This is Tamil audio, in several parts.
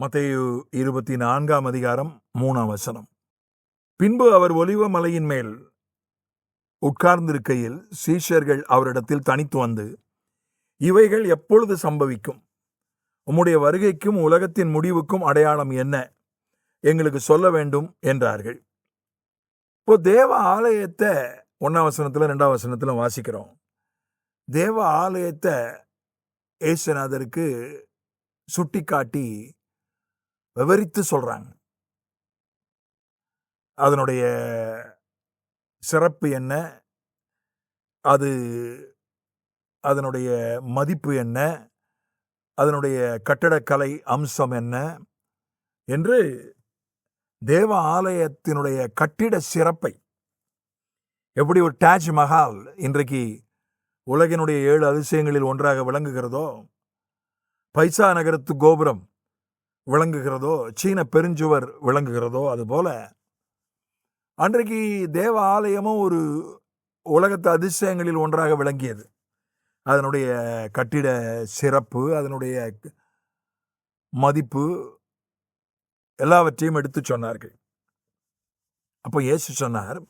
மத்தேயு இருபத்தி நான்காம் அதிகாரம் மூணாம் வசனம். பின்பு அவர் ஒலிவ மலையின் மேல் உட்கார்ந்திருக்கையில் சீஷர்கள் அவரிடத்தில் தனித்து வந்து இவைகள் எப்பொழுது சம்பவிக்கும்? உம்முடைய வருகைக்கும் உலகத்தின் முடிவுக்கும் அடையாளம் என்ன? எங்களுக்கு சொல்ல வேண்டும் என்றார்கள். இப்போ தேவ ஆலயத்தை ஒன்றாம் வசனத்தில் ரெண்டாம் வசனத்துல வாசிக்கிறோம். தேவ ஆலயத்தை ஏசுநாதருக்கு சுட்டிக்காட்டி விவரித்து சொல்றாங்க. அதனுடைய சிறப்பு என்ன? அது அதனுடைய மதிப்பு என்ன? அதனுடைய கட்டடக்கலை அம்சம் என்ன? என்று தேவ ஆலயத்தினுடைய கட்டிட சிறப்பை எப்படி ஒரு டாஜ் மஹால் இன்றைக்கு உலகினுடைய ஏழு அதிசயங்களில் ஒன்றாக விளங்குகிறதோ பைசா நகரத்து கோபுரம் விளங்குகிறதோ சீன பெருஞ்சுவர் விளங்குகிறதோ அதுபோல் அன்றைக்கு தேவ ஆலயமும் ஒரு உலகத்து அதிசயங்களில் ஒன்றாக விளங்கியது. அதனுடைய கட்டிட சிறப்பு அதனுடைய மதிப்பு எல்லாவற்றையும் எடுத்து சொன்னார்கள். அப்போ இயேசு சொன்னார்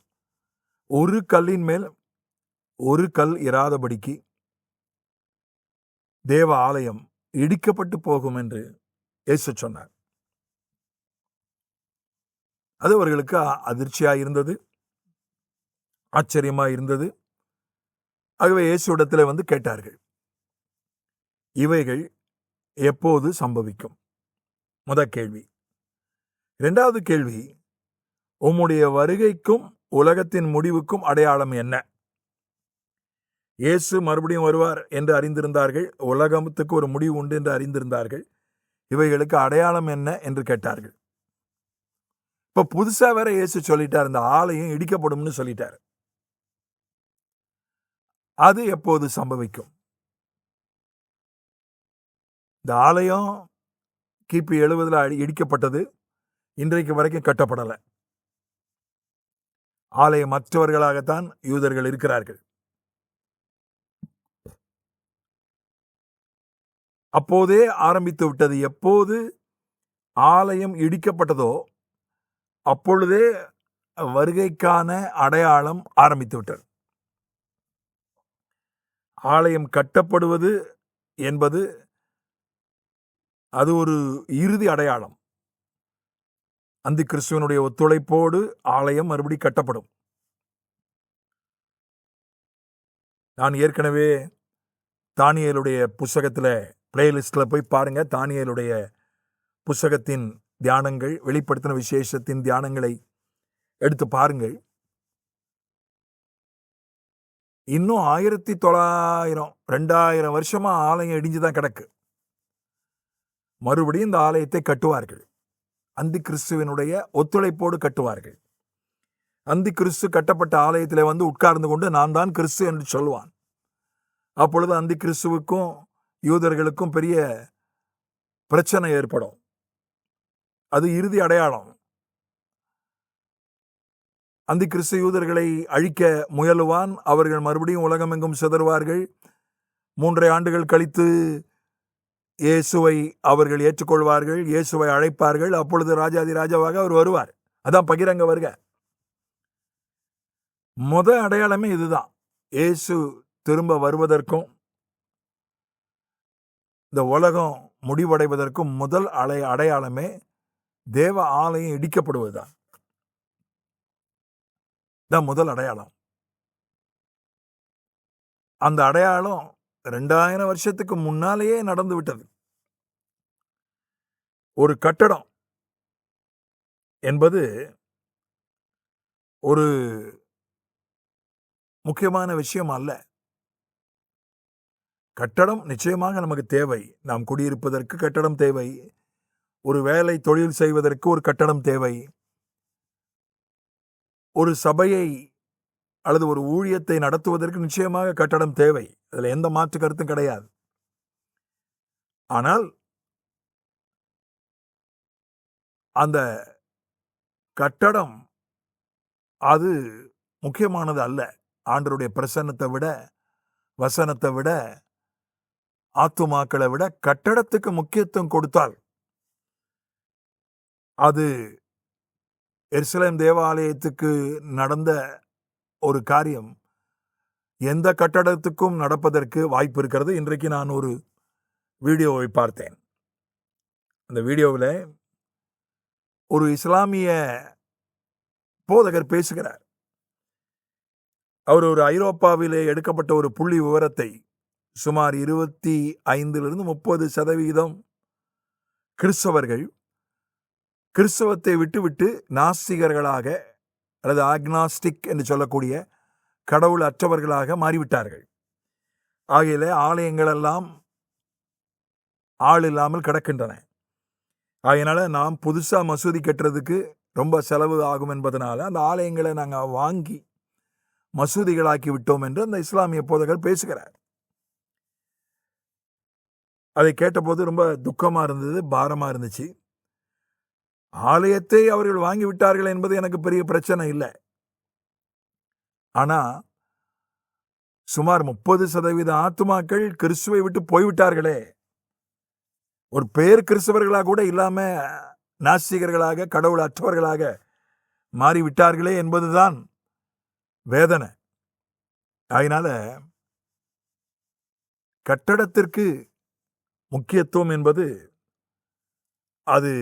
ஒரு கல்லின் மேல் ஒரு கல் இராதபடிக்கு தேவ ஆலயம் இடிக்கப்பட்டு போகும் என்று இயேசு சொன்னார். அது அவர்களுக்கு அதிர்ச்சியா இருந்தது. ஆச்சரியமா இருந்தது. ஆகவே இயேசுடத்தில் வந்து கேட்டார்கள். இவைகள் எப்போது சம்பவிக்கும்? முத கேள்வி. இரண்டாவது கேள்வி உம்முடைய வருகைக்கும் உலகத்தின் முடிவுக்கும் அடையாளம் என்ன? இயேசு மறுபடியும் வருவார் என்று அறிந்திருந்தார்கள். உலகத்துக்கு ஒரு முடிவு உண்டு என்று அறிந்திருந்தார்கள். இவைகளுக்கு அடையாளம் என்ன என்று கேட்டார்கள். இப்ப புதுசா வேற இயேசு சொல்லிட்டார் இந்த ஆலயம் இடிக்கப்படும்னு சொல்லிட்டார். அது எப்போது சம்பவிக்கும்? இந்த ஆலயம் கிபி எழுபதுல இடிக்கப்பட்டது இன்றைக்கு வரைக்கும் கட்டப்படலை. ஆலயம் மற்றவர்களாகத்தான் யூதர்கள் இருக்கிறார்கள். அப்போதே ஆரம்பித்து விட்டது. எப்போது ஆலயம் இடிக்கப்பட்டதோ அப்பொழுதே வருகைக்கான அடையாளம் ஆரம்பித்து விட்டது. ஆலயம் கட்டப்படுவது என்பது அது ஒரு இறுதி அடையாளம். அந்த கிறிஸ்துவனுடைய ஒத்துழைப்போடு ஆலயம் மறுபடி கட்டப்படும். நான் ஏற்கனவே தானியலுடைய புஸ்தகத்தில் பிளேலிஸ்டில் போய் பாருங்கள் தானியலுடைய புஸ்தகத்தின் தியானங்கள் வெளிப்படுத்தின விசேஷத்தின் தியானங்களை எடுத்து பாருங்கள். இன்னும் ஆயிரத்தி தொள்ளாயிரம் ரெண்டாயிரம் வருஷமாக ஆலயம் இடிஞ்சுதான் கிடக்கு. மறுபடியும் இந்த ஆலயத்தை கட்டுவார்கள். அந்தி கிறிஸ்துவனுடைய ஒத்துழைப்போடு கட்டுவார்கள். அந்தி கிறிஸ்து கட்டப்பட்ட ஆலயத்தில் வந்து உட்கார்ந்து கொண்டு நான் தான் கிறிஸ்து என்று சொல்வான் அப்பொழுது அந்தி கிறிஸ்துவுக்கும் யூதர்களுக்கும் பெரிய பிரச்சனை ஏற்படும். அது இறுதி அடையாளம். அந்தி கிறிஸ்து யூதர்களை அழிக்க முயலுவான். அவர்கள் மறுபடியும் உலகமெங்கும் சிதறுவார்கள். மூன்றை ஆண்டுகள் கழித்து இயேசுவை அவர்கள் ஏற்றுக்கொள்வார்கள். இயேசுவை அழைப்பார்கள். அப்பொழுது ராஜாதி ராஜாவாக அவர் வருவார். அதான் பகிரங்க வருக. முத அடையாளமே இதுதான். இயேசு திரும்ப வருவதற்கும் இந்த உலகம் முடிவடைவதற்கும் முதல் அலை அடையாளமே தேவ ஆலயம் இடிக்கப்படுவதுதான். தான் முதல் அடையாளம். அந்த அடையாளம் ரெண்டாயிரம் வருஷத்துக்கு முன்னாலேயே நடந்து விட்டது. ஒரு கட்டடம் என்பது ஒரு முக்கியமான விஷயம் அல்ல. கட்டடம் நிச்சயமாக நமக்கு தேவை. நாம் குடியிருப்பதற்கு கட்டடம் தேவை. ஒரு வேலை தொழில் செய்வதற்கு ஒரு கட்டடம் தேவை. ஒரு சபையை அல்லது ஒரு ஊழியத்தை நடத்துவதற்கு நிச்சயமாக கட்டடம் தேவை. அதில் எந்த மாற்று கருத்தும் கிடையாது. ஆனால் அந்த கட்டடம் அது முக்கியமானது அல்ல. ஆண்டருடைய பிரசன்னத்தை விட வசனத்தை விட ஆத்துமாக்களை விட கட்டடத்துக்கு முக்கியத்துவம் கொடுத்தால் அது எருசலேம் தேவாலயத்துக்கு நடந்த ஒரு காரியம். எந்த கட்டடத்துக்கும் நடப்பதற்கு வாய்ப்பு இருக்கிறது? இன்றைக்கு நான் ஒரு வீடியோவை பார்த்தேன். அந்த வீடியோவில் ஒரு இஸ்லாமிய போதகர் பேசுகிறார். அவர் ஒரு ஐரோப்பாவிலே எடுக்கப்பட்ட ஒரு புள்ளி விவரத்தை சுமார் இருபத்தி ஐந்திலிருந்து முப்பது சதவீதம் கிறிஸ்தவர்கள் கிறிஸ்தவத்தை விட்டுவிட்டு நாஸ்திகர்களாக அல்லது ஆக்னாஸ்டிக் என்று சொல்லக்கூடிய கடவுள் அற்றவர்களாக மாறிவிட்டார்கள். ஆகையில் ஆலயங்கள் எல்லாம் ஆள் இல்லாமல் கிடக்கின்றன. அதனால் நாம் புதுசாக மசூதி கட்டுறதுக்கு ரொம்ப செலவு ஆகும் என்பதனால் அந்த ஆலயங்களை நாங்கள் வாங்கி மசூதிகளாக்கி விட்டோம் என்று அந்த இஸ்லாமிய போதகர் பேசுகிறார். அதை கேட்டபோது ரொம்ப துக்கமாக இருந்தது பாரமாக இருந்துச்சு. ஆலயத்தை அவர்கள் வாங்கி விட்டார்கள் என்பது எனக்கு பெரிய பிரச்சனை இல்லை. ஆனா சுமார் முப்பது சதவீத ஆத்துமாக்கள் கிறிஸ்துவை விட்டு போய்விட்டார்களே. ஒரு பேர் கிறிஸ்தவர்களாக கூட இல்லாமல் நாஸ்திகர்களாக கடவுள் அற்றவர்களாக மாறிவிட்டார்களே என்பதுதான் வேதனை. அதனால கட்டடத்திற்கு முக்கியத்துவம் என்பது அது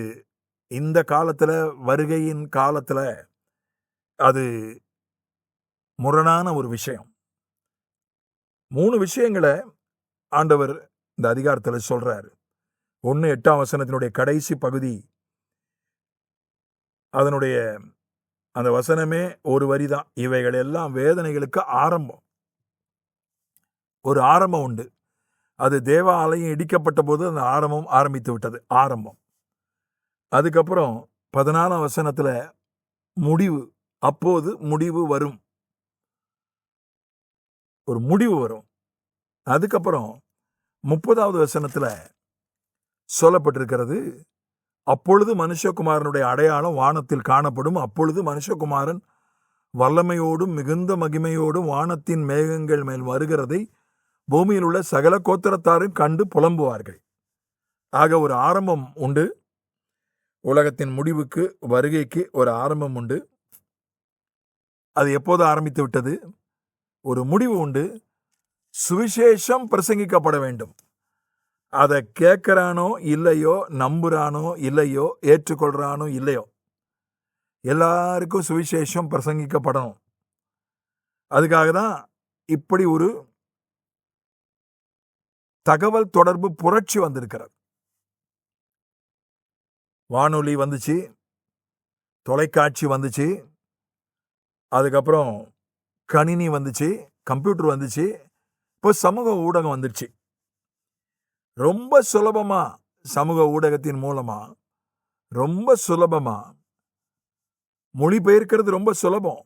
இந்த காலத்துல வருகையின் காலத்துல அது முரணான ஒரு விஷயம். மூணு விஷயங்களை ஆண்டவர் இந்த அதிகாரத்தில் சொல்றாரு. ஒன்று எட்டாம் வசனத்தினுடைய கடைசி பகுதி. அதனுடைய அந்த வசனமே ஒரு வரிதான். இவைகள் எல்லாம் வேதனைகளுக்கு ஆரம்பம். ஒரு ஆரம்பம் உண்டு. அது தேவாலயம் இடிக்கப்பட்ட போது அந்த ஆரம்பம் ஆரம்பித்து விட்டது ஆரம்பம். அதுக்கப்புறம் பதினாலாம் வசனத்தில் முடிவு அப்போது முடிவு வரும். ஒரு முடிவு வரும். அதுக்கப்புறம் முப்பதாவது வசனத்தில் சொல்லப்பட்டிருக்கிறது அப்பொழுது மனுஷகுமாரனுடைய அடையாளம் வானத்தில் காணப்படும். அப்பொழுது மனுஷகுமாரன் வல்லமையோடும் மிகுந்த மகிமையோடும் வானத்தின் மேகங்கள் மேல் வருகிறதை பூமியில் உள்ள சகல கோத்திரத்தாரும் கண்டு புலம்புவார்கள். ஆக ஒரு ஆரம்பம் உண்டு. உலகத்தின் முடிவுக்கு வருகைக்கு ஒரு ஆரம்பம் உண்டு. அது எப்போது ஆரம்பித்து விட்டது? ஒரு முடிவு உண்டு. சுவிசேஷம் பிரசங்கிக்கப்பட வேண்டும். அதை கேட்குறானோ இல்லையோ நம்புகிறானோ இல்லையோ ஏற்றுக்கொள்கிறானோ இல்லையோ எல்லாருக்கும் சுவிசேஷம் பிரசங்கிக்கப்படணும். அதுக்காக தான் இப்படி ஒரு தகவல் தொடர்பு புரட்சி வந்திருக்கிறது. வானொலி வந்துச்சு தொலைக்காட்சி வந்துச்சு அதுக்கப்புறம் கணினி வந்துச்சு கம்ப்யூட்டர் வந்துச்சு இப்போ சமூக ஊடகம் வந்துடுச்சு ரொம்ப சுலபமாக சமூக ஊடகத்தின் மூலமாக ரொம்ப சுலபமாக மொழிபெயர்க்கிறது ரொம்ப சுலபம்.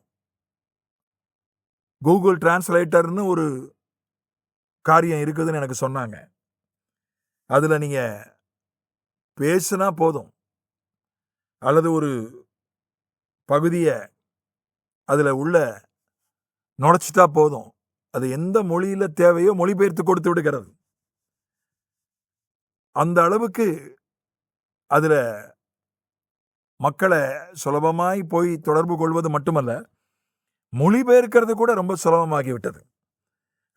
கூகுள் டிரான்ஸ்லேட்டர்னு ஒரு காரியம் இருக்குதுன்னு எனக்கு சொன்னாங்க. அதில் நீங்கள் பேசுனா போதும். அல்லது ஒரு பகுதியை அதில் உள்ள நுழைச்சிட்டா போதும். அது எந்த மொழியில் தேவையோ மொழிபெயர்த்து கொடுத்து விடுகிறது. அந்த அளவுக்கு அதில் மக்களை சுலபமாய் போய் தொடர்பு கொள்வது மட்டுமல்ல மொழிபெயர்க்கிறது கூட ரொம்ப சுலபமாகிவிட்டது.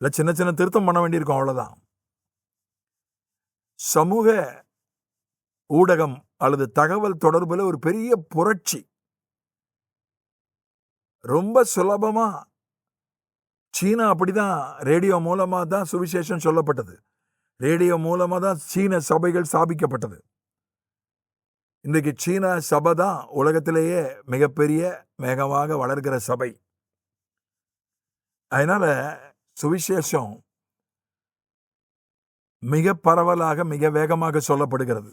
இல்லை சின்ன சின்ன திருத்தம் பண்ண வேண்டியிருக்கும் அவ்வளவுதான். சமூக ஊடகம் அல்லது தகவல் தொடர்புல ஒரு பெரிய புரட்சி. ரொம்ப சுலபமா சீனா அப்படிதான் ரேடியோ மூலமா தான் சுவிசேஷம் சொல்லப்பட்டது. ரேடியோ மூலமாக தான் சீன சபைகள் ஸ்தாபிக்கப்பட்டது. இன்றைக்கு சீன சபை தான் உலகத்திலேயே மிகப்பெரிய வேகமாக வளர்கிற சபை. அதனால சுவிசேஷம் மிக பரவலாக மிக வேகமாக சொல்லப்படுகிறது.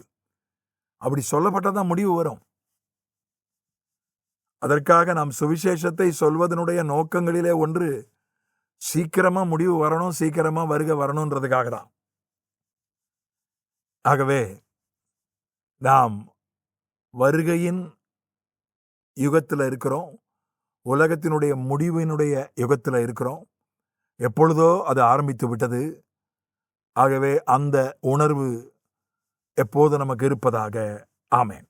அப்படி சொல்லப்பட்டதான் முடிவு வரும். அதற்காக நாம் சுவிசேஷத்தை சொல்வதனுடைய நோக்கங்களிலே ஒன்று சீக்கிரமா முடிவு வரணும் சீக்கிரமா வருக வரணுன்றதுக்காக தான். ஆகவே நாம் வருகையின் யுகத்தில் இருக்கிறோம் உலகத்தினுடைய முடிவினுடைய யுகத்தில் இருக்கிறோம். எப்பொழுதோ அது ஆரம்பித்து விட்டது. ஆகவே அந்த உணர்வு எப்போது நமக்கு இருப்பதாக. ஆமேன்.